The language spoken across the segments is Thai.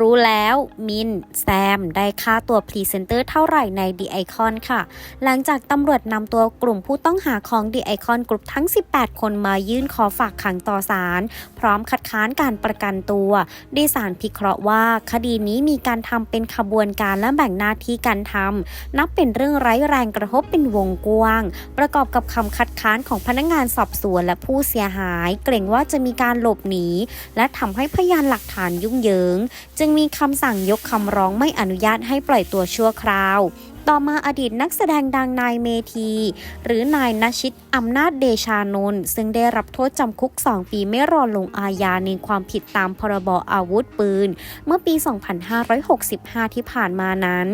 รู้แล้วมินแซม ได้ค่าตัวพรีเซนเตอร์เท่าไหร่ใน The Icon ค่ะ หลังจากตำรวจนำตัวกลุ่มผู้ต้องหาของ The Icon กลุ่มทั้ง 18 คนมายื่นขอฝากขังต่อศาลพร้อมคัดค้านการประกันตัวดีสารพิเคราะห์ว่า คดีนี้มีการทำเป็นขบวนการและแบ่งหน้าที่การทำนับเป็นเรื่องไร้แรงกระทบเป็นวงกว้าง ประกอบกับคำคัดค้านของพนักงานสอบสวนและผู้เสียหาย เกรงว่าจะมีการหลบหนีและทำให้พยานหลักฐานยุ่งเหยิงจึงมีคำสั่งยกคำร้องไม่อนุญาตให้ปล่อยตัวชั่วคราว ต่อมาอดีตนักแสดงดังนายเมธี หรือนายนชิตอำนาจเดชานนท์ซึ่งได้รับโทษจำคุก 2 ปีไม่รอลงอาญาในความผิดตามพรบอาวุธปืน เมื่อปี 2565 ที่ผ่านมานั้น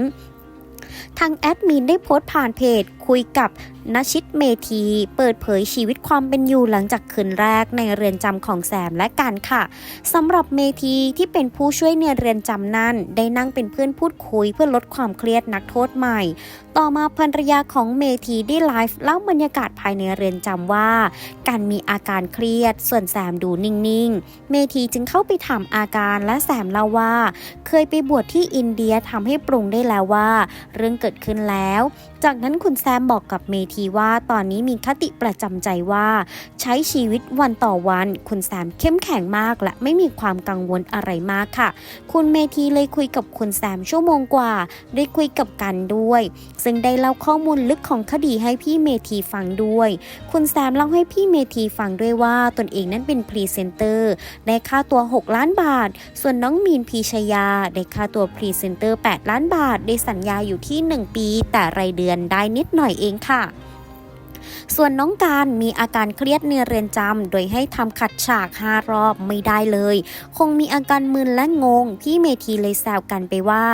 ทางแอดมินได้โพสต์ผ่านเพจ คุยกับนชิตเมธี เปิดเผยชีวิตความเป็นอยู่หลังจากคืนแรกในเรือนจำของแซมและกันค่ะสำหรับเมธีที่เป็นผู้ช่วยในเรือนจำนั้น ได้นั่งเป็นเพื่อนพูดคุยเพื่อลดความเครียดนักโทษใหม่ ต่อมาภรรยาของเมธีได้ไลฟ์เล่าบรรยากาศภายในเรือนจำว่า การมีอาการเครียด ส่วนแซมดูนิ่งๆ เมธีจึงเข้าไปถามอาการและแซมเล่าว่า เคยไปบวชที่อินเดียทำให้ปรุงได้แล้วว่า เรื่องเกิดขึ้นแล้ว จากนั้นคุณแซมบอกกับเมธีว่าตอนนี้มีคติประจำใจว่า ใช้ชีวิตวันต่อวัน คุณแซมเข้มแข็งมาก และไม่มีความกังวลอะไรมากค่ะ คุณเมธีเลยคุยกับคุณแซมชั่วโมงกว่า ได้คุยกับกันด้วย ซึ่งได้เล่าข้อมูลลึกของคดีให้พี่เมธีฟังด้วย คุณแซมเล่าให้พี่เมธีฟังด้วยว่าตนเองนั้นเป็นพรีเซนเตอร์ได้ค่าตัว 6 ล้านบาท ส่วนน้องมีนพีชยาได้ค่าตัวพรีเซนเตอร์ 8 ล้านบาท ได้สัญญาอยู่ที่ 1 ปีแต่รายเดือนได้นิดหน่อยเองค่ะส่วนน้องการมีอาการเครียดในเรือนจำ โดยให้ทำขัดฉาก5รอบไม่ได้เลย คงมีอาการมึนและงง พี่เมทีเลยแซวกันไปว่า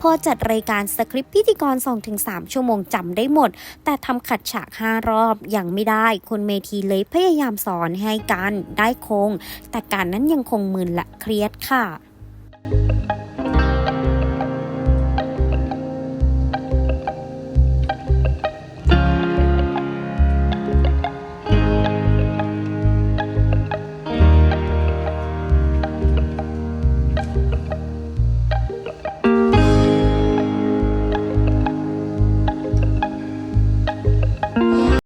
พอจัดรายการสคริปต์พิธีกร 2-3 ชั่วโมงจำได้หมด แต่ทำขัดฉาก5รอบยังไม่ได้ คนเมทีเลยพยายามสอนให้กันได้คง แต่การนั้นยังคงมึนและเครียดค่ะ